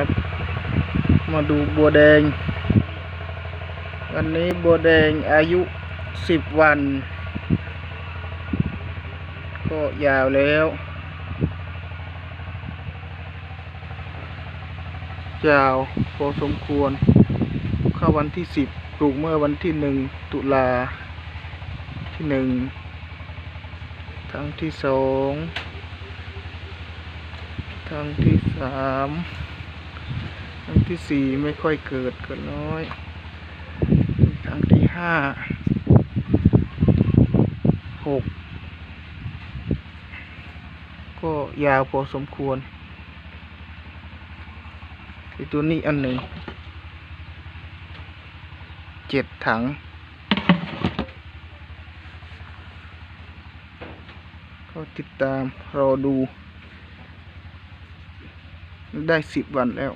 ครับ มาดูบัวแดง วันนี้บัวแดงอายุสิบวัน ก็ยาวแล้ว ยาวพอสมควร เข้าวันที่สิบปลูกเมื่อวันที่หนึ่งตุลาที่หนึ่งครั้งที่สองครั้งที่สาม ครั้งที่สี่ไม่ค่อยเกิดเกิดน้อย ครั้งที่ห้าหกก็ยาวพอสมควรไอตัวนี้อันหนึ่งเจ็ดถัง ก็ติดตามรอดู ได้สิบวันแล้ว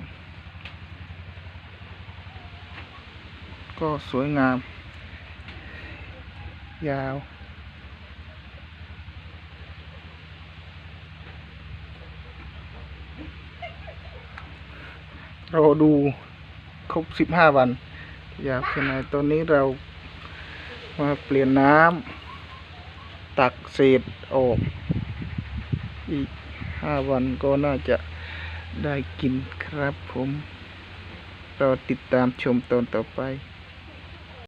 ก็สวยงาม ยาวรอดูครบสิบห้าวัน ยากแค่ไหนตอนนี้เรามาเปลี่ยนน้ำตักเศษออก อีกห้าวันก็น่าจะ ได้กินครับผมรอติดตามชมตอนต่อไป